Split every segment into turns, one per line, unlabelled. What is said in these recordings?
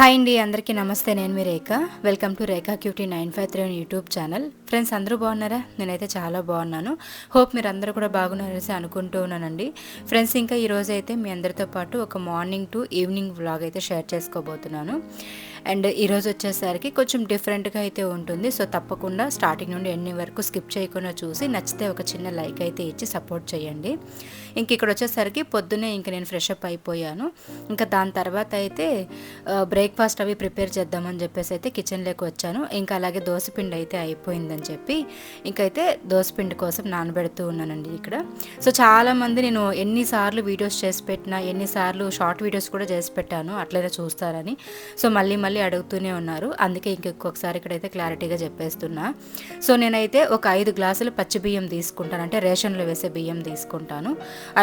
Hi అండి అందరికీ నమస్తే. నేను మీ Rekha. Welcome to Rekha QT nine five three YouTube channel. Friends అందరూ బాగున్నారా? నేనైతే చాలా బాగున్నాను. హోప్ మీరు అందరూ కూడా బాగున్నారనేసి అనుకుంటూ ఉన్నానండి. ఫ్రెండ్స్ ఇంకా ఈరోజు అయితే మీ అందరితో పాటు ఒక మార్నింగ్ టు ఈవినింగ్ వ్లాగ్ అయితే షేర్ చేసుకోబోతున్నాను. అండ్ ఈరోజు వచ్చేసరికి కొంచెం డిఫరెంట్గా అయితే ఉంటుంది. సో తప్పకుండా స్టార్టింగ్ నుండి ఎన్ని వరకు స్కిప్ చేయకుండా చూసి నచ్చితే ఒక చిన్న లైక్ అయితే ఇచ్చి సపోర్ట్ చేయండి. ఇంక ఇక్కడ వచ్చేసరికి పొద్దున్నే ఇంక నేను ఫ్రెష్ అప్ అయిపోయాను. ఇంకా దాని తర్వాత అయితే బ్రేక్ఫాస్ట్ అవి ప్రిపేర్ చేద్దామని చెప్పేసి అయితే కిచెన్లోకి వచ్చాను. ఇంకా అలాగే దోశపిండి అయితే అయిపోయిందని చెప్పి ఇంకైతే దోసపిండి కోసం నానబెడుతూ ఉన్నానండి ఇక్కడ. సో చాలామంది నేను ఎన్నిసార్లు వీడియోస్ చేసి పెట్టినా ఎన్నిసార్లు షార్ట్ వీడియోస్ కూడా చేసి పెట్టాను అట్లనే చూస్తారని. సో మళ్ళీ మళ్ళీ అడుగుతూనే ఉన్నారు. అందుకే ఇంకొకసారి ఇక్కడైతే క్లారిటీగా చెప్పేస్తున్నా. సో నేనైతే ఒక ఐదు గ్లాసులు పచ్చి బియ్యం తీసుకుంటాను. అంటే రేషన్లో వేసే బియ్యం తీసుకుంటాను.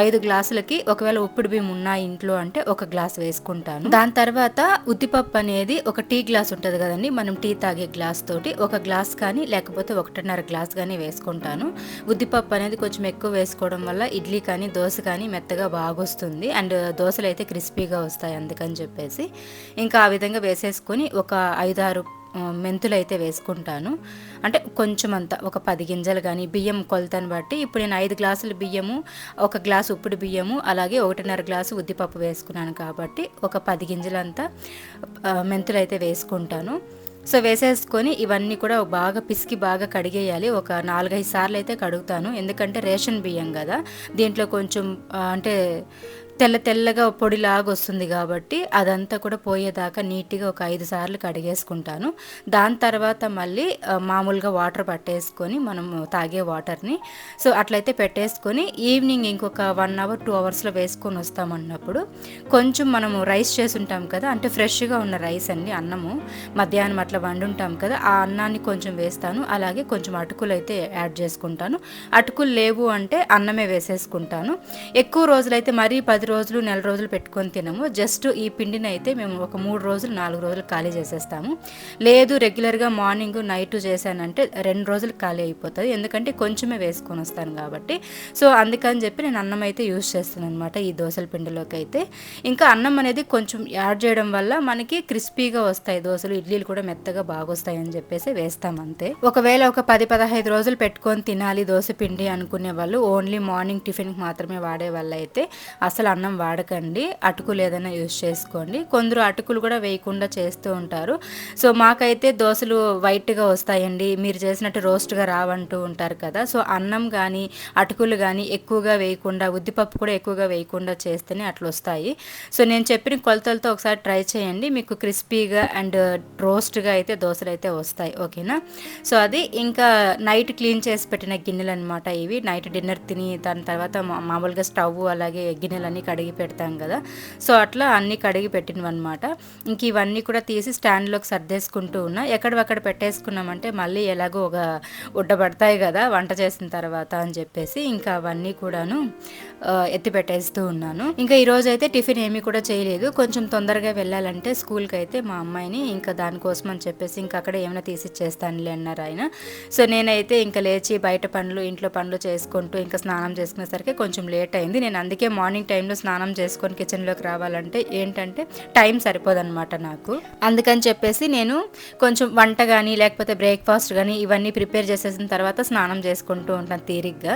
ఐదు గ్లాసులకి ఒకవేళ ఉప్పుడు బియ్యం ఉన్నాయి ఇంట్లో అంటే ఒక గ్లాస్ వేసుకుంటాను. దాని తర్వాత ఉద్దిపప్పు అనేది ఒక టీ గ్లాస్ ఉంటుంది కదండి మనం టీ తాగే గ్లాస్ తోటి ఒక గ్లాస్ కానీ లేకపోతే ఒకటిన్నర గ్లాస్ కానీ వేసుకుంటాను. ఉద్దిపప్పు అనేది కొంచెం ఎక్కువ వేసుకోవడం వల్ల ఇడ్లీ కానీ దోశ కానీ మెత్తగా బాగొస్తుంది. అండ్ దోశలు అయితే క్రిస్పీగా వస్తాయి అందుకని చెప్పేసి. ఇంకా ఆ విధంగా వేసేసుకొని ఒక ఐదారు మెంతులు అయితే వేసుకుంటాను. అంటే కొంచెం అంత ఒక పది గింజలు కానీ బియ్యం కొలతను బట్టి ఇప్పుడు నేను ఐదు గ్లాసులు బియ్యము ఒక గ్లాసు ఉప్పుడు బియ్యము అలాగే ఒకటిన్నర గ్లాసు ఉద్దిపప్పు వేసుకున్నాను కాబట్టి ఒక పది గింజలంతా మెంతులు అయితే వేసుకుంటాను. సో వేసేసుకొని ఇవన్నీ కూడా బాగా పిసికి బాగా కడిగేయాలి. ఒక నాలుగైదు సార్లు అయితే కడుగుతాను. ఎందుకంటే రేషన్ బియ్యం కదా. దీంట్లో కొంచెం అంటే తెల్ల తెల్లగా పొడిలాగా వస్తుంది కాబట్టి అదంతా కూడా పోయేదాకా నీట్గా ఒక ఐదు సార్లు కడిగేసుకుంటాను. దాని తర్వాత మళ్ళీ మామూలుగా వాటర్ పట్టేసుకొని మనము తాగే వాటర్ని. సో అట్లయితే పెట్టేసుకొని ఈవినింగ్ ఇంకొక వన్ అవర్ టూ అవర్స్లో వేసుకొని వస్తామన్నప్పుడు కొంచెం మనము రైస్ చేసుంటాం కదా అంటే ఫ్రెష్గా ఉన్న రైస్ అండి అన్నము. మధ్యాహ్నం అట్లా వండుంటాం కదా ఆ అన్నాన్ని కొంచెం వేస్తాను. అలాగే కొంచెం అటుకులు అయితే యాడ్ చేసుకుంటాను. అటుకులు లేవు అంటే అన్నమే వేసేసుకుంటాను. ఎక్కువ రోజులైతే మరీ పది రోజులు నెల రోజులు పెట్టుకొని తినము. జస్ట్ ఈ పిండిని అయితే మేము ఒక మూడు రోజులు నాలుగు రోజులు ఖాళీ చేసేస్తాము. లేదు రెగ్యులర్గా మార్నింగ్ నైట్ చేశానంటే రెండు రోజులు ఖాళీ అయిపోతుంది. ఎందుకంటే కొంచెమే వేసుకొని వస్తాను కాబట్టి. సో అందుకని చెప్పి నేను అన్నం అయితే యూజ్ చేస్తాను అనమాట ఈ దోశల పిండిలోకి అయితే ఇంకా అన్నం అనేది కొంచెం యాడ్ చేయడం వల్ల మనకి క్రిస్పీగా వస్తాయి దోశలు ఇడ్లీలు కూడా మెత్తగా బాగొస్తాయి అని చెప్పేసి వేస్తాం అంతే. ఒకవేళ ఒక పది పదహైదు రోజులు పెట్టుకొని తినాలి దోశ పిండి అనుకునే వాళ్ళు ఓన్లీ మార్నింగ్ టిఫిన్కి మాత్రమే వాడే వాళ్ళు అయితే అసలు అన్నం వాడకండి అటుకులు ఏదైనా యూజ్ చేసుకోండి. కొందరు అటుకులు కూడా వేయకుండా చేస్తూ ఉంటారు. సో మాకైతే దోశలు వైట్గా వస్తాయండి. మీరు చేసినట్టు రోస్ట్గా రావంటూ ఉంటారు కదా. సో అన్నం కానీ అటుకులు కానీ ఎక్కువగా వేయకుండా ఉద్దిపప్పు కూడా ఎక్కువగా వేయకుండా చేస్తేనే అట్లా వస్తాయి సో నేను చెప్పిన కొలతలతో ఒకసారి ట్రై చేయండి. మీకు క్రిస్పీగా అండ్ రోస్ట్గా అయితే దోశలు అయితే వస్తాయి. ఓకేనా? సో అది ఇంకా నైట్ క్లీన్ చేసి పెట్టిన గిన్నెలు అనమాట ఇవి. నైట్ డిన్నర్ తిని దాని తర్వాత మామూలుగా స్టవ్ అలాగే గిన్నెలన్నీ కడిగి పెడతాం కదా. సో అట్లా అన్నీ కడిగి పెట్టినవన్నమాట. ఇంక ఇవన్నీ కూడా తీసి స్టాండ్లోకి సర్దేసుకుంటూ ఉన్నా. ఎక్కడవక్కడ పెట్టేసుకున్నామంటే మళ్ళీ ఎలాగో ఒక ఉడ్డబడతాయి కదా వంట చేసిన తర్వాత అని చెప్పేసి ఇంకా అవన్నీ కూడాను ఎత్తి పెట్టేస్తూ ఉన్నాను. ఇంకా ఈరోజు అయితే టిఫిన్ ఏమీ కూడా చేయలేదు. కొంచెం తొందరగా వెళ్ళాలంటే స్కూల్కి అయితే మా అమ్మాయిని ఇంకా దానికోసం అని చెప్పేసి ఇంకా అక్కడ ఏమైనా తీసిచ్చేస్తానులే అన్నారు ఆయన. సో నేనైతే ఇంకా లేచి బయట పనులు ఇంట్లో పనులు చేసుకుంటూ ఇంకా స్నానం చేసుకునేసరికి కొంచెం లేట్ అయింది. నేను అందుకే మార్నింగ్ టైంలో స్నానం చేసుకొని కిచెన్లోకి రావాలంటే ఏంటంటే టైం సరిపోదన్నమాట నాకు. అందుకని చెప్పేసి నేను కొంచెం వంట కానీ లేకపోతే బ్రేక్ఫాస్ట్ కానీ ఇవన్నీ ప్రిపేర్ చేసేసిన తర్వాత స్నానం చేసుకుంటూ ఉంటాను తీరిగ్గా.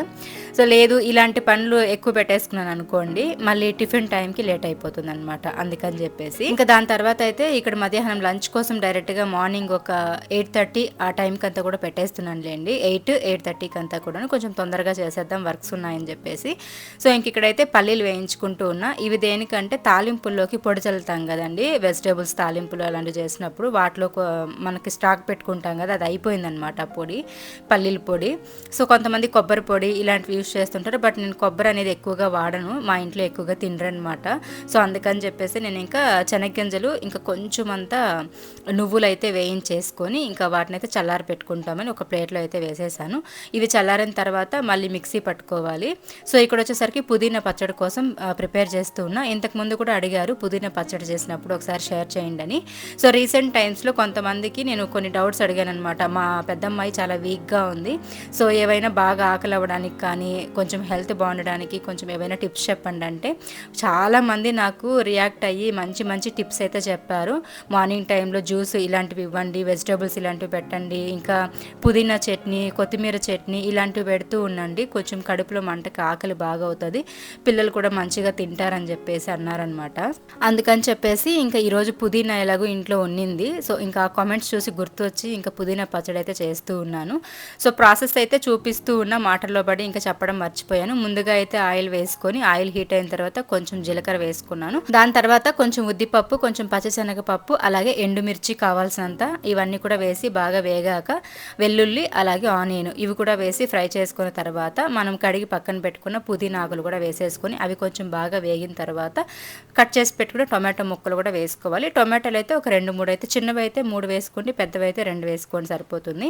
సో లేదు ఇలాంటి పనులు ఎక్కువ పెట్టేసుకున్నాను అనుకోండి మళ్ళీ టిఫిన్ టైంకి లేట్ అయిపోతుంది అనమాట అందుకని చెప్పేసి ఇంకా దాని తర్వాత అయితే ఇక్కడ మధ్యాహ్నం లంచ్ కోసం డైరెక్ట్గా మార్నింగ్ ఒక ఎయిట్ థర్టీ ఆ టైంకి అంతా కూడా పెట్టేస్తున్నాను లేండి. ఎయిట్ ఎయిట్ థర్టీకి అంతా కూడా కొంచెం తొందరగా చేసేద్దాం వర్క్స్ ఉన్నాయని చెప్పేసి. సో ఇంక ఇక్కడైతే పల్లీలు వేయించుకుంటూ ఉన్నా ఇవి దేనికంటే తాలింపుల్లోకి పొడి చల్లుతాం కదండి. వెజిటేబుల్స్ తాలింపులు అలాంటివి చేసినప్పుడు వాటిలో మనకి స్టాక్ పెట్టుకుంటాం కదా అది అయిపోయిందనమాట ఆ పొడి పల్లీల పొడి. సో కొంతమంది కొబ్బరి పొడి ఇలాంటివి యూస్ చేస్తుంటారు. బట్ నేను కొబ్బరి అనేది ఎక్కువగా వాడను మా ఇంట్లో ఎక్కువగా తినరనమాట సో అందుకని చెప్పేసి నేను ఇంకా శనగ్గింజలు ఇంకా కొంచెం అంతా నువ్వులు అయితే వేయించేసుకొని ఇంకా వాటిని అయితే చల్లారి పెట్టుకుంటామని ఒక ప్లేట్లో అయితే వేసేసాను. ఇవి చల్లారిన తర్వాత మళ్ళీ మిక్సీ పట్టుకోవాలి. సో ఇక్కడ వచ్చేసరికి పుదీనా పచ్చడి కోసం ప్రిపేర్ చేస్తూ ఉన్నా. ఇంతకు ముందు కూడా అడిగారు పుదీనా పచ్చడి చేసినప్పుడు ఒకసారి షేర్ చేయండి అని. సో రీసెంట్ టైమ్స్లో కొంతమందికి నేను కొన్ని డౌట్స్ అడిగాను అనమాట మా పెద్దమ్మాయి చాలా వీక్గా ఉంది. సో ఏవైనా బాగా ఆకలి అవ్వడానికి కానీ కొంచెం హెల్త్ బాగుండడానికి కొంచెం ఏవైనా టిప్స్ చెప్పండి అంటే చాలామంది నాకు రియాక్ట్ అయ్యి మంచి మంచి టిప్స్ అయితే చెప్పారు. మార్నింగ్ టైంలో జ్యూస్ ఇలాంటివి ఇవ్వండి వెజిటేబుల్స్ ఇలాంటివి పెట్టండి ఇంకా పుదీనా చట్నీ కొత్తిమీర చట్నీ ఇలాంటివి పెడుతూ ఉండండి. కొంచెం కడుపులో మంటకి ఆకలి బాగా అవుతుంది. పిల్లలు కూడా మంచి మంచిగా తింటారని చెప్పేసి అన్నారనమాట అందుకని చెప్పేసి ఇంకా ఈరోజు పుదీనా ఎలాగో ఇంట్లో ఉన్నింది సో ఇంకా కామెంట్స్ చూసి గుర్తొచ్చి ఇంకా పుదీనా పచ్చడి అయితే చేస్తూ ఉన్నాను. సో ప్రాసెస్ అయితే చూపిస్తూ ఉన్న మాటల్లో పడి ఇంకా చెప్పడం మర్చిపోయాను. ముందుగా అయితే ఆయిల్ వేసుకొని ఆయిల్ హీట్ అయిన తర్వాత కొంచెం జీలకర్ర వేసుకున్నాను. దాని తర్వాత కొంచెం ఉద్దిపప్పు కొంచెం పచ్చశనగపప్పు అలాగే ఎండుమిర్చి కావాల్సినంత ఇవన్నీ కూడా వేసి బాగా వేగాక వెల్లుల్లి అలాగే ఆనియన్ ఇవి కూడా వేసి ఫ్రై చేసుకున్న తర్వాత మనం కడిగి పక్కన పెట్టుకున్న పుదీనా ఆకులు కూడా వేసేసుకొని అవి కొంచెం బాగా వేగిన తర్వాత కట్ చేసి పెట్టుకున్న టొమాటో ముక్కలు కూడా వేసుకోవాలి. టొమాటోలు అయితే ఒక రెండు మూడు అయితే చిన్నవి అయితే మూడు వేసుకోండి పెద్దవి అయితే రెండు వేసుకోండి సరిపోతుంది.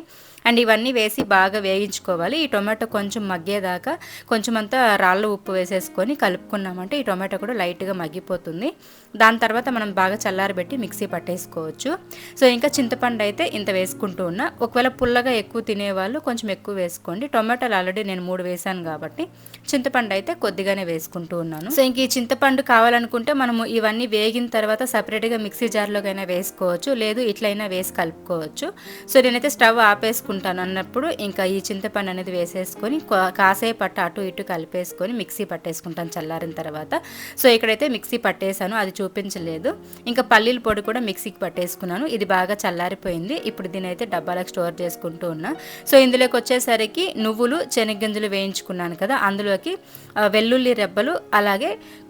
అండ్ ఇవన్నీ వేసి బాగా వేయించుకోవాలి. ఈ టొమాటో కొంచెం మగ్గేదాకా కొంచెం అంతా రాళ్ళ ఉప్పు వేసేసుకొని కలుపుకున్నామంటే ఈ టొమాటో కూడా లైట్గా మగ్గిపోతుంది. దాని తర్వాత మనం బాగా చల్లారబెట్టి మిక్సీ పట్టేసుకోవచ్చు. సో ఇంకా చింతపండు అయితే ఇంత వేసుకుంటూ ఉన్నా. ఒకవేళ పుల్లగా ఎక్కువ తినేవాళ్ళు కొంచెం ఎక్కువ వేసుకోండి. టొమాటోలు ఆల్రెడీ నేను మూడు వేసాను కాబట్టి చింతపండు అయితే కొద్దిగానే వేసుకుంటూ ఉన్నాను. సో ఇంక ఈ చింతపండు కావాలనుకుంటే మనము ఇవన్నీ వేగిన తర్వాత సపరేట్గా మిక్సీ జార్లోకైనా వేసుకోవచ్చు లేదు ఇట్లయినా వేసి కలుపుకోవచ్చు. సో నేనైతే స్టవ్ ఆపేసుకుంటాను అన్నప్పుడు ఇంకా ఈ చింతపండు అనేది వేసేసుకొని కాసేపు పట్ట అటు ఇటు కలిపేసుకొని మిక్సీ పట్టేసుకుంటాను చల్లారిన తర్వాత. సో ఇక్కడైతే మిక్సీ పట్టేశాను అది చూపించలేదు. ఇంకా పల్లీల పొడి కూడా మిక్సీకి పట్టేసుకున్నాను ఇది బాగా చల్లారిపోయింది. ఇప్పుడు దీని అయితే డబ్బాలకు స్టోర్ చేసుకుంటూ ఉన్నా. సో ఇందులోకి వచ్చేసరికి నువ్వులు శనగగింజలు వేయించుకున్నాను కదా అందులోకి వెల్లుల్లి రెబ్బలు అలాగే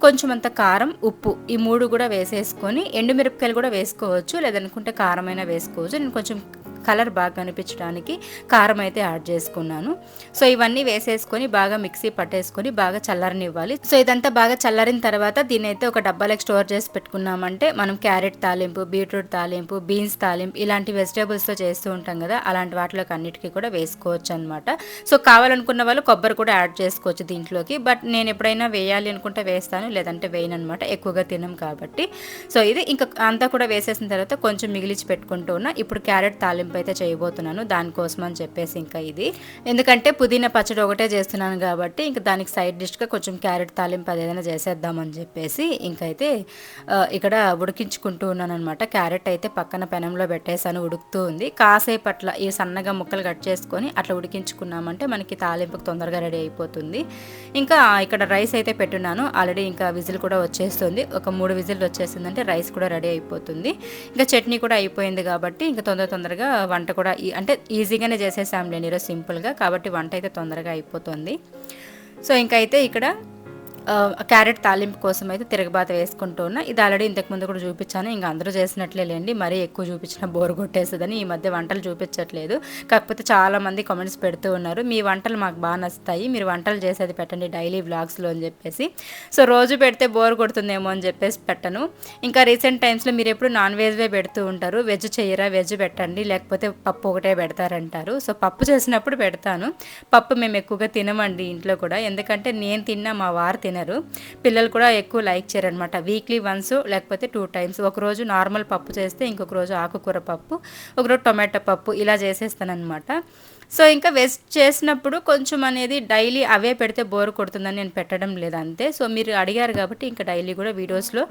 కొంచెం అంత కారం ఉప్పు ఈ మూడు కూడా వేసేసుకొని ఎండుమిరపకాయలు కూడా వేసుకోవచ్చు. లేదనుకుంటే కారమైనా వేసుకోవచ్చు. నేను కొంచెం కలర్ బాగా కనిపించడానికి కారం అయితే యాడ్ చేసుకున్నాను. సో ఇవన్నీ వేసేసుకొని బాగా మిక్సీ పట్టేసుకొని బాగా చల్లారనివ్వాలి. సో ఇదంతా బాగా చల్లారిన తర్వాత దీని అయితే ఒక డబ్బాలకు స్టోర్ చేసి పెట్టుకున్నామంటే మనం క్యారెట్ తాలింపు బీట్రూట్ తాలింపు బీన్స్ తాలింపు ఇలాంటి వెజిటేబుల్స్తో చేస్తూ ఉంటాం కదా అలాంటి వాటిలోకి అన్నిటికీ కూడా వేసుకోవచ్చు అనమాట సో కావాలనుకున్న వాళ్ళు కొబ్బరి కూడా యాడ్ చేసుకోవచ్చు దీంట్లోకి. బట్ నేను ఎప్పుడైనా వేయాలి అనుకుంటే వేస్తాను లేదంటే వేయను అనమాట ఎక్కువగా తినం కాబట్టి. సో ఇది ఇంకా అంతా కూడా వేసేసిన తర్వాత కొంచెం మిగిలిచి పెట్టుకుంటూ ఉన్నా. ఇప్పుడు క్యారెట్ తాలింపు తాలింపు అయితే చేయబోతున్నాను. దానికోసం అని చెప్పేసి ఇంకా ఇది. ఎందుకంటే పుదీనా పచ్చడి ఒకటే చేస్తున్నాను కాబట్టి ఇంకా దానికి సైడ్ డిష్గా కొంచెం క్యారెట్ తాలింపు అది ఏదైనా చేసేద్దామని చెప్పేసి ఇంకైతే ఇక్కడ ఉడికించుకుంటూ ఉన్నాను అనమాట క్యారెట్ అయితే పక్కన పెనంలో పెట్టేసాను ఉడుకుతూ ఉంది. కాసేపు అట్లా ఈ సన్నగా ముక్కలు కట్ చేసుకొని అట్లా ఉడికించుకున్నామంటే మనకి తాలింపుకి తొందరగా రెడీ అయిపోతుంది. ఇంకా ఇక్కడ రైస్ అయితే పెట్టున్నాను. ఆల్రెడీ ఇంకా విజిల్ కూడా వచ్చేస్తుంది. ఒక మూడు విజిల్ వచ్చేసిందంటే రైస్ కూడా రెడీ అయిపోతుంది. ఇంకా చట్నీ కూడా అయిపోయింది కాబట్టి ఇంకా తొందర తొందరగా వంట కూడా అంటే ఈజీగానే చేసేసాంలేండి ఈరోజు సింపుల్గా కాబట్టి వంట అయితే తొందరగా అయిపోతుంది. సో ఇంకైతే ఇక్కడ క్యారెట్ తాలింపు కోసం అయితే తిరగబాత వేసుకుంటూ ఉన్నా. ఇది ఆల్రెడీ ఇంతకుముందు కూడా చూపించాను. ఇంకా అందరూ చేసినట్లే లేండి. మరీ ఎక్కువ చూపించిన బోర్ కొట్టేస్తుందని ఈ మధ్య వంటలు చూపించట్లేదు. కాకపోతే చాలామంది కామెంట్స్ పెడుతూ ఉన్నారు. మీ వంటలు మాకు బాగా నచ్చుతాయి. మీరు వంటలు చేసేది పెట్టండి డైలీ వ్లాగ్స్లో అని చెప్పేసి. సో రోజు పెడితే బోర్ కొడుతుందేమో అని చెప్పేసి పెట్టను. ఇంకా రీసెంట్ టైమ్స్లో మీరు ఎప్పుడు నాన్ వెజ్వే పెడుతూ ఉంటారు. వెజ్ చేయరా వెజ్ పెట్టండి లేకపోతే పప్పు ఒకటే పెడతారంటారు. సో పప్పు చేసినప్పుడు పెడతాను. పప్పు మేము ఎక్కువగా తినమండి ఇంట్లో కూడా. ఎందుకంటే నేను తిన్నా మా వారు తినరు. పిల్లలు కూడా ఎక్కువ లైక్ చేయరనమాట. వీక్లీ వన్స్ లేకపోతే టూ టైమ్స్ ఒకరోజు నార్మల్ పప్పు చేస్తే ఇంకొక రోజు ఆకుకూర పప్పు ఒకరోజు టొమాటో పప్పు ఇలా చేసేస్తానమాట సో ఇంకా వేస్ట్ చేసినప్పుడు కొంచెం అనేది డైలీ అవే పెడితే బోర్ కొడుతుందని నేను పెట్టడం లేదు అంతే సో మీరు అడిగారు కాబట్టి ఇంకా డైలీ కూడా వీడియోస్లో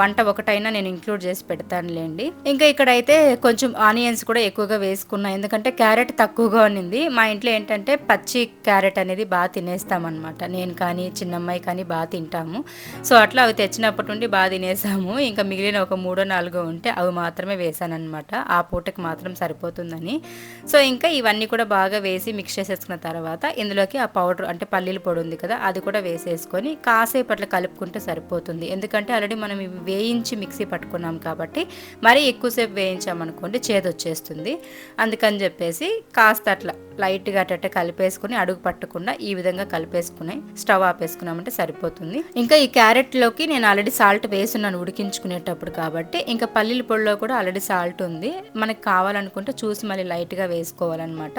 వంట ఒకటైనా నేను ఇంక్లూడ్ చేసి పెడతానులేండి. ఇంకా ఇక్కడైతే కొంచెం ఆనియన్స్ కూడా ఎక్కువగా వేసుకున్నా ఎందుకంటే క్యారెట్ తక్కువగా ఉన్నింది. మా ఇంట్లో ఏంటంటే పచ్చి క్యారెట్ అనేది బాగా తినేస్తామన్నమాట. నేను కానీ చిన్నమ్మాయి కానీ బాగా తింటాము. సో అట్లా అవి తెచ్చినప్పటి నుండి బాగా తినేసాము. ఇంకా మిగిలిన ఒక మూడో నాలుగో ఉంటే అవి మాత్రమే వేసాను అనమాట ఆ పూటకి మాత్రం సరిపోతుందని. సో ఇంకా ఇవన్నీ కూడా బాగా బాగా వేసి మిక్స్ చేసేసుకున్న తర్వాత ఇందులోకి ఆ పౌడర్ అంటే పల్లీల పొడి ఉంది కదా అది కూడా వేసేసుకొని కాసేపు అట్లా కలుపుకుంటే సరిపోతుంది. ఎందుకంటే ఆల్రెడీ మనం ఇవి వేయించి మిక్సీ పట్టుకున్నాం కాబట్టి మరీ ఎక్కువసేపు వేయించామనుకోండి చేదు వచ్చేస్తుంది. అందుకని చెప్పేసి కాస్త అట్లా లైట్గా అట్ట కలిపేసుకుని అడుగు పట్టకుండా ఈ విధంగా కలిపేసుకుని స్టవ్ ఆపేసుకున్నామంటే సరిపోతుంది. ఇంకా ఈ క్యారెట్లోకి నేను ఆల్రెడీ సాల్ట్ వేసున్నాను ఉడికించుకునేటప్పుడు కాబట్టి ఇంకా పల్లీల పొడిలో కూడా ఆల్రెడీ సాల్ట్ ఉంది. మనకి కావాలనుకుంటే చూసి మళ్ళీ లైట్గా వేసుకోవాలన్నమాట.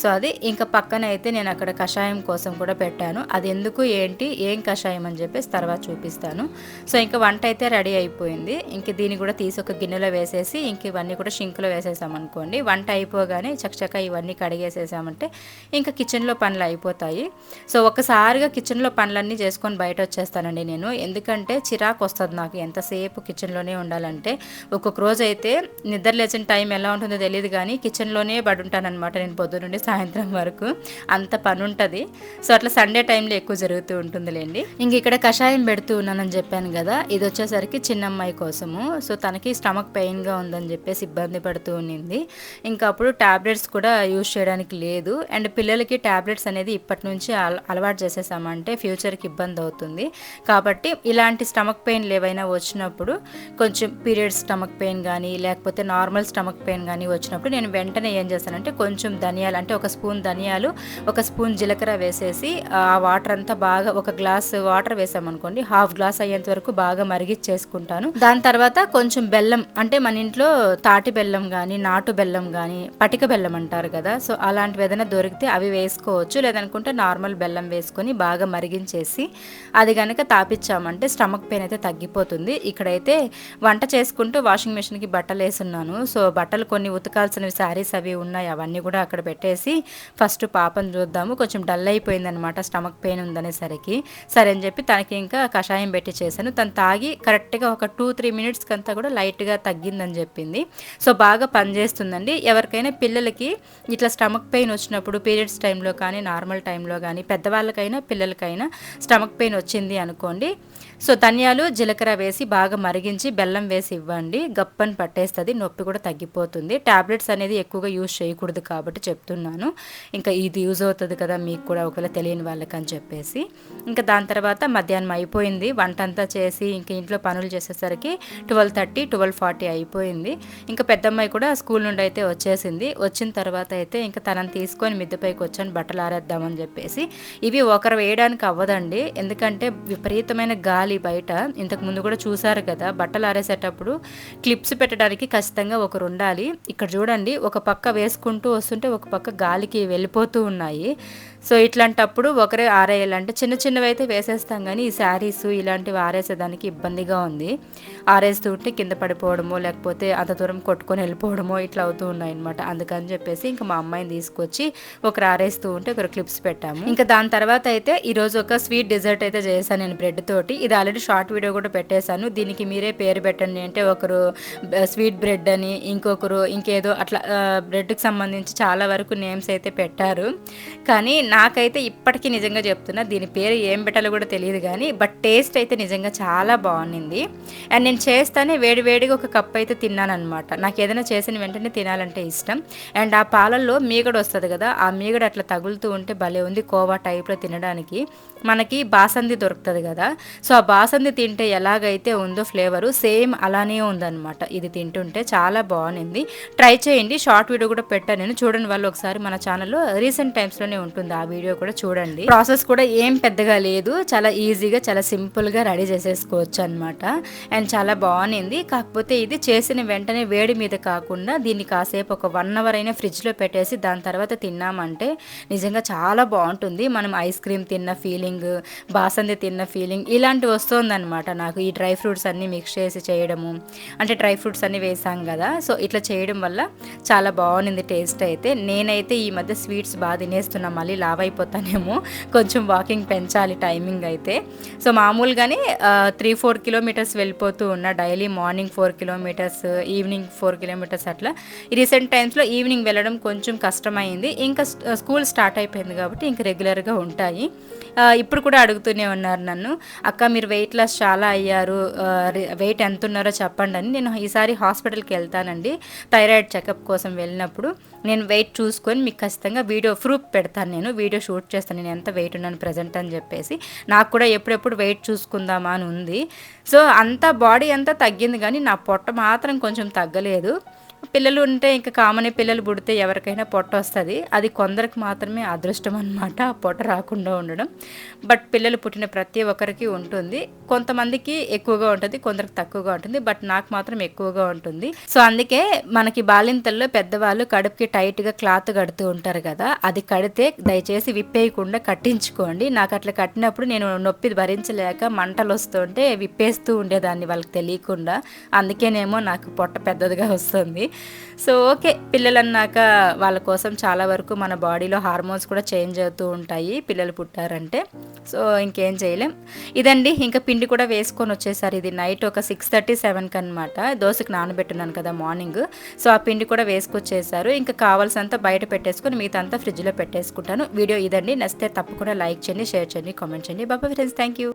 సో అది ఇంకా పక్కన అయితే నేను అక్కడ కషాయం కోసం కూడా పెట్టాను. అది ఎందుకు ఏంటి ఏం కషాయం అని చెప్పేసి తర్వాత చూపిస్తాను. సో ఇంకా వంట అయితే రెడీ అయిపోయింది. ఇంక దీన్ని కూడా తీసి ఒక గిన్నెలో వేసేసి ఇంక ఇవన్నీ కూడా షింక్లో వేసేసామనుకోండి వంట అయిపోగానే చకచక ఇవన్నీ కడిగేసేసామంటే ఇంకా కిచెన్లో పనులు అయిపోతాయి. సో ఒకసారిగా కిచెన్లో పనులన్నీ చేసుకొని బయట వచ్చేస్తానండి నేను. ఎందుకంటే చిరాకు వస్తుంది నాకు ఎంతసేపు కిచెన్లోనే ఉండాలంటే. ఒక్కొక్క రోజు అయితే నిద్ర లేచిన టైం ఎలా ఉంటుందో తెలియదు కానీ కిచెన్లోనే పడి ఉంటానన్నమాట నేను పొద్దు నుండి సాయంత్రం వరకు అంత పని ఉంటుంది సో అట్లా సండే టైంలో ఎక్కువ జరుగుతూ ఉంటుందిలేండి. ఇంక ఇక్కడ కషాయం పెడుతూ ఉన్నానని చెప్పాను కదా ఇది వచ్చేసరికి చిన్నమ్మాయి కోసము. సో తనకి స్టమక్ పెయిన్గా ఉందని చెప్పేసి ఇబ్బంది పడుతూ ఉన్నింది ఇంకా అప్పుడు ట్యాబ్లెట్స్ కూడా యూజ్ చేయడానికి లేదు. అండ్ పిల్లలకి ట్యాబ్లెట్స్ అనేది ఇప్పటి నుంచి అలవాటు చేసేసామంటే ఫ్యూచర్కి ఇబ్బంది అవుతుంది. కాబట్టి ఇలాంటి స్టమక్ పెయిన్లు ఏవైనా వచ్చినప్పుడు కొంచెం పీరియడ్స్ స్టమక్ పెయిన్ కానీ లేకపోతే నార్మల్ స్టమక్ పెయిన్ కానీ వచ్చినప్పుడు నేను వెంటనే ఏం చేస్తానంటే కొంచెం ధనియాలు అంటే ఒక స్పూన్ ధనియాలు ఒక స్పూన్ జీలకర్ర వేసేసి ఆ వాటర్ అంతా బాగా ఒక గ్లాస్ వాటర్ వేసామనుకోండి హాఫ్ గ్లాస్ అయ్యేంత వరకు బాగా మరిగిచ్చేసుకుంటాను. దాని తర్వాత కొంచెం బెల్లం అంటే మన ఇంట్లో తాటి బెల్లం కానీ నాటు బెల్లం కానీ పటిక బెల్లం అంటారు కదా సో అలాంటివి ఏదైనా దొరికితే అవి వేసుకోవచ్చు. లేదనుకుంటే నార్మల్ బెల్లం వేసుకొని బాగా మరిగించేసి అది కనుక తాపించామంటే స్టమక్ పెయిన్ అయితే తగ్గిపోతుంది. ఇక్కడైతే వంట చేసుకుంటూ వాషింగ్ మెషిన్కి బట్టలు వేసున్నాను సో బట్టలు కొన్ని ఉతకాల్సినవి శారీస్ అవి ఉన్నాయి అవన్నీ కూడా అక్కడ పెట్టేసి ఫస్ట్ పాపను చూద్దాము. కొంచెం డల్ అయిపోయిందనమాట స్టమక్ పెయిన్ ఉందనేసరికి. సరే అని చెప్పి తనకి ఇంకా కషాయం పెట్టి చేశాను. తను తాగి కరెక్ట్గా ఒక టూ త్రీ మినిట్స్కి అంతా కూడా లైట్గా తగ్గిందని చెప్పింది. సో బాగా పనిచేస్తుందండి ఎవరికైనా పిల్లలకి ఇట్లా స్టమక్ పెయిన్ వచ్చినప్పుడు పీరియడ్స్ టైంలో కానీ నార్మల్ టైంలో కానీ పెద్దవాళ్ళకైనా పిల్లలకైనా స్టమక్ పెయిన్ వచ్చింది అనుకోండి. సో ధనియాలు జీలకర్ర వేసి బాగా మరిగించి బెల్లం వేసి ఇవ్వండి. గప్పని పట్టేస్తుంది నొప్పి కూడా తగ్గిపోతుంది. ట్యాబ్లెట్స్ అనేది ఎక్కువగా యూజ్ చేయకూడదు కాబట్టి చెప్తున్నాను ఇంకా ఇది యూజ్ అవుతుంది కదా మీకు కూడా ఒకవేళ తెలియని వాళ్ళకి అని చెప్పేసి. ఇంకా దాని తర్వాత మధ్యాహ్నం అయిపోయింది. వంట అంతా చేసి ఇంకా ఇంట్లో పనులు చేసేసరికి ట్వెల్వ్ థర్టీ ట్వెల్వ్ ఫార్టీ అయిపోయింది. ఇంకా పెద్దమ్మాయి కూడా స్కూల్ నుండి అయితే వచ్చేసింది. వచ్చిన తర్వాత అయితే ఇంకా తనని తీసుకొని మిద్దెపైకి వచ్చాను బట్టలు ఆరేద్దామని చెప్పేసి. ఇవి ఒకరు వేయడానికి అవ్వదండి. ఎందుకంటే విపరీతమైన గాలి గాలి బయట. ఇంతకు ముందు కూడా చూసారు కదా బట్టలు ఆరేసేటప్పుడు క్లిప్స్ పెట్టడానికి ఖచ్చితంగా ఒకరు ఉండాలి. ఇక్కడ చూడండి ఒక పక్క వేసుకుంటూ వస్తుంటే ఒక పక్క గాలికి వెళ్ళిపోతూ ఉన్నాయి. సో ఇట్లాంటప్పుడు ఒకరే ఆరేయాలంటే చిన్న చిన్నవి అయితే వేసేస్తాం కానీ ఈ శారీస్ ఇలాంటివి ఆరేసేదానికి ఇబ్బందిగా ఉంది. ఆరేస్తూ ఉంటే కింద పడిపోవడమో లేకపోతే అంత దూరం కొట్టుకొని వెళ్ళిపోవడమో ఇట్లా అవుతూ ఉన్నాయన్నమాట. అందుకని చెప్పేసి ఇంకా మా అమ్మాయిని తీసుకొచ్చి ఒకరు ఆరేస్తూ ఉంటే ఒకరు క్లిప్స్ పెట్టాము. ఇంకా దాని తర్వాత అయితే ఈరోజు ఒక స్వీట్ డెజర్ట్ అయితే చేశాను నేను బ్రెడ్ తోటి. ఇది ఆల్రెడీ షార్ట్ వీడియో కూడా పెట్టేశాను. దీనికి మీరే పేరు పెట్టండి అంటే ఒకరు స్వీట్ బ్రెడ్ అని ఇంకొకరు ఇంకేదో అట్లా బ్రెడ్కి సంబంధించి చాలా వరకు నేమ్స్ అయితే పెట్టారు. కానీ నా నాకైతే ఇప్పటికీ నిజంగా చెప్తున్నా దీని పేరు ఏం పెట్టాలో కూడా తెలియదు కానీ బట్ టేస్ట్ అయితే నిజంగా చాలా బాగుంది అండ్ నేను చేస్తానే వేడివేడిగా ఒక కప్ అయితే తిన్నానమాట నాకు ఏదైనా చేసిన వెంటనే తినాలంటే ఇష్టం. అండ్ ఆ పాలల్లో మీగడ వస్తుంది కదా ఆ మీగడ అట్లా తగులుతూ ఉంటే భలే ఉంది కోవా టైప్లో తినడానికి. మనకి బాసంది దొరుకుతుంది కదా సో ఆ బాసంది తింటే ఎలాగైతే ఉందో ఫ్లేవరు సేమ్ అలానే ఉందన్నమాట. ఇది తింటుంటే చాలా బాగుంది ట్రై చేయండి షార్ట్ వీడియో కూడా పెట్టాను నేను. చూడండి వాళ్ళు ఒకసారి మన ఛానల్లో రీసెంట్ టైమ్స్లోనే ఉంటుంది ఆ వీడియో కూడా చూడండి. ప్రాసెస్ కూడా ఏం పెద్దగా లేదు. చాలా ఈజీగా చాలా సింపుల్గా రెడీ చేసేసుకోవచ్చు అనమాట అండ్ చాలా బాగుంది. కాకపోతే ఇది చేసిన వెంటనే వేడి మీద కాకుండా దీన్ని కాసేపు ఒక వన్ అవర్ అయినా ఫ్రిడ్జ్లో పెట్టేసి దాని తర్వాత తిన్నామంటే నిజంగా చాలా బాగుంటుంది. మనం ఐస్ క్రీమ్ తిన్న ఫీలింగ్ బాసంది తిన్న ఫీలింగ్ ఇలాంటివి వస్తుందన్నమాట నాకు ఈ డ్రై ఫ్రూట్స్ అన్నీ మిక్స్ చేసి చేయడము. అంటే డ్రై ఫ్రూట్స్ అన్నీ వేసాం కదా. సో ఇట్లా చేయడం వల్ల చాలా బాగుంది టేస్ట్ అయితే. నేనైతే ఈ మధ్య స్వీట్స్ బాగా తినేస్తున్నా. మళ్ళీ లావ్ అయిపోతానేమో కొంచెం వాకింగ్ పెంచాలి టైమింగ్ అయితే. సో మామూలుగానే త్రీ ఫోర్ కిలోమీటర్స్ వెళ్ళిపోతూ ఉన్నా daily morning four kilometres evening four kilometres అట్లా. రీసెంట్ టైమ్స్లో ఈవినింగ్ వెళ్ళడం కొంచెం కష్టమైంది. ఇంకా స్కూల్ స్టార్ట్ అయిపోయింది కాబట్టి ఇంక రెగ్యులర్గా ఉంటాయి. ఇప్పుడు కూడా అడుగుతూనే ఉన్నారు నన్ను. అక్క మీరు వెయిట్ లాస్ చాలా అయ్యారు. వెయిట్ ఎంత ఉన్నారో చెప్పండి అని. నేను ఈసారి హాస్పిటల్కి వెళ్తానండి. థైరాయిడ్ చెకప్ కోసం వెళ్ళినప్పుడు నేను వెయిట్ చూసుకొని మీకు ఖచ్చితంగా వీడియో ప్రూఫ్ పెడతాను నేను. వీడియో షూట్ చేస్తాను నేను ఎంత వెయిట్ ఉన్నాను ప్రజెంట్ అని చెప్పేసి. నాకు కూడా ఎప్పుడెప్పుడు వెయిట్ చూసుకుందామా అని ఉంది. సో అంత బాడీ అంతా తగ్గింది కానీ నా పొట్ట మాత్రం కొంచెం తగ్గలేదు. పిల్లలు ఉంటే ఇంకా కామన్ పిల్లలు పుడితే ఎవరికైనా పొట్ట వస్తుంది. అది కొందరికి మాత్రమే అదృష్టం అనమాట ఆ పొట్ట రాకుండా ఉండడం. బట్ పిల్లలు పుట్టిన ప్రతి ఒక్కరికి ఉంటుంది. కొంతమందికి ఎక్కువగా ఉంటుంది కొందరికి తక్కువగా ఉంటుంది. బట్ నాకు మాత్రం ఎక్కువగా ఉంటుంది. సో అందుకే మనకి బాలింతల్లో పెద్దవాళ్ళు కడుపుకి టైట్గా క్లాత్ కడుతూ ఉంటారు కదా అది కడితే దయచేసి విప్పేయకుండా కట్టించుకోండి. నాకు అట్లా కట్టినప్పుడు నేను నొప్పి భరించలేక మంటలు వస్తుంటే విప్పేస్తూ ఉండేదాన్ని వాళ్ళకి తెలియకుండా. అందుకేనేమో నాకు పొట్ట పెద్దదిగా వస్తుంది. సో ఓకే పిల్లలు అన్నాక వాళ్ళ కోసం చాలా వరకు మన బాడీలో హార్మోన్స్ కూడా చేంజ్ అవుతూ ఉంటాయి పిల్లలు పుట్టారంటే. సో ఇంకేం చేయలేం. ఇదండి ఇంకా పిండి కూడా వేసుకొని వచ్చేసారు. ఇది నైట్ ఒక సిక్స్ థర్టీ సెవెన్కి అనమాట దోశకు నానబెట్టున్నాను కదా మార్నింగ్. సో ఆ పిండి కూడా వేసుకొచ్చేసారు. ఇంకా కావాల్సినంత బయట పెట్టేసుకొని మిగతా అంతా ఫ్రిడ్జ్లో పెట్టేసుకుంటాను. వీడియో ఇదండి. నచ్చితే తప్పకుండా లైక్ చేయండి షేర్ చేయండి కామెంట్ చేయండి. బాబా ఫ్రెండ్స్ థ్యాంక్ యూ